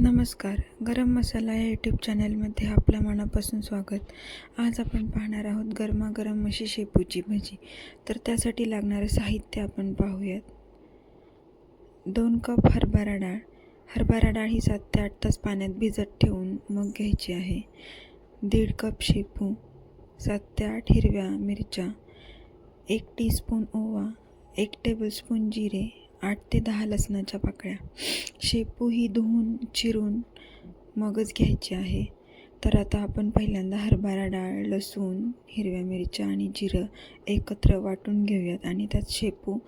नमस्कार. गरम मसाला या यूट्यूब चॅनलमध्ये आपल्या मनापासून स्वागत. आज आपण पाहणार आहोत गरमागरम अशी शेपूची भजी. तर त्यासाठी लागणारं साहित्य आपण पाहूयात. दोन कप हरभरा डाळ. हरभरा डाळ ही सात ते आठ तास पाण्यात भिजत ठेवून मग घ्यायची आहे. दीड कप शेपू. सात ते आठ हिरव्या मिरच्या. एक टीस्पून ओवा. एक टेबलस्पून जिरे. आठ ते दहा लसणाच्या पाकळ्या. शेपू ही धुवून चिरून मगच घ्यायची आहे. तर आता आपण पहिल्यांदा हरभरा डाळ लसूण हिरव्या मिरच्या आणि जिरं एकत्र वाटून घेऊयात आणि त्यात शेपू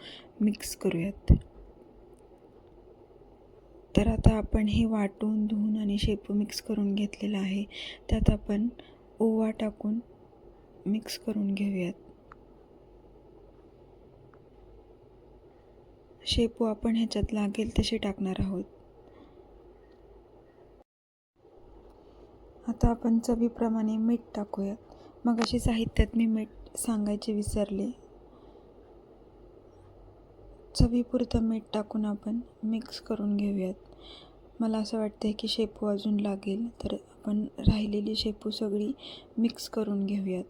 मिक्स करूयात. तर आता आपण हे वाटून धुवून आणि शेपू मिक्स करून घेतलेलं आहे. त्यात आपण ओवा टाकून मिक्स करून घेऊयात. शेपू आपण ह्याच्यात लागेल तसे टाकणार आहोत. आता आपण चवीप्रमाणे मीठ टाकूयात. मग अशी साहित्यात मी मीठ सांगायचे विसरले. चवीपुरतं मीठ टाकून आपण मिक्स करून घेऊयात. मला असं वाटतं की शेपू अजून लागेल तर आपण राहिलेली शेपू सगळी मिक्स करून घेऊयात.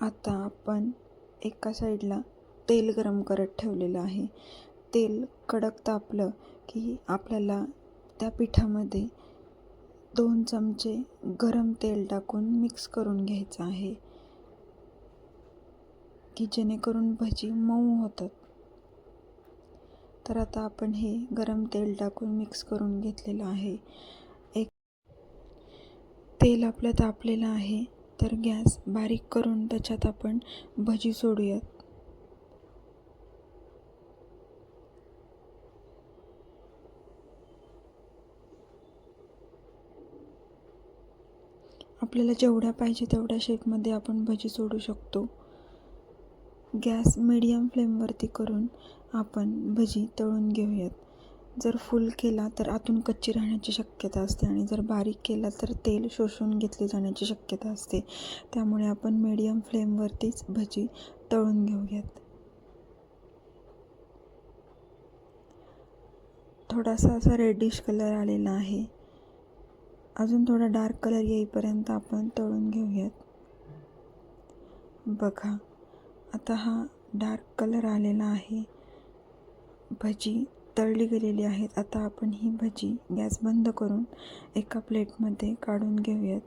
आता आपण एका साईडला तेल गरम करत ठेवलेलं आहे. तेल कडक तापलं की आपल्याला त्या पिठामध्ये दोन चमचे गरम तेल टाकून मिक्स करून घ्यायचं आहे की जेणेकरून भजी मऊ होतात. तर आता आपण हे गरम तेल टाकून मिक्स करून घेतलेलं आहे. एक तेल आपलं तापलेलं आहे. तर गॅस बारीक करून त्याच्यात आपण भजी सोडूयात. आपल्याला जेवढ्या पाहिजे तेवढ्या शेपमध्ये आपण भजी सोडू शकतो. गॅस मीडियम फ्लेमवरती करून आपण भजी तळून घेऊयात. जर फुल केला तर आतून कच्ची राहण्याची शक्यता असते आणि जर बारीक केला तर तेल शोषून घेतले जाण्याची शक्यता असते. त्यामुळे आपण मीडियम फ्लेमवरतीच भजी तळून घेऊयात. थोडासा असा रेडिश कलर आलेला आहे. अजून थोडा डार्क कलर येईपर्यंत आपण तळून घेऊयात. बघा आता हा डार्क कलर आलेला आहे. भजी तळली गेलेली आहेत. आता आपण ही भजी गॅस बंद करून एका प्लेटमध्ये काढून घेऊयात.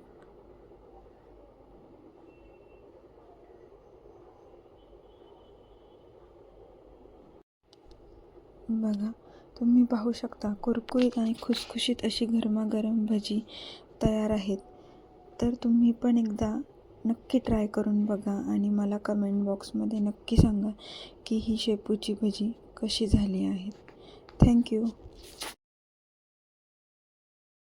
बघा तुम्ही पाहू शकता कुरकुरीत आणि खुसखुशीत अशी गरमागरम भजी तयार आहेत. तर तुम्ही पण एकदा नक्की ट्राय करून बघा आणि मला कमेंट बॉक्समध्ये नक्की सांगा की ही शेपूची भजी कशी झाली आहेत Thank you.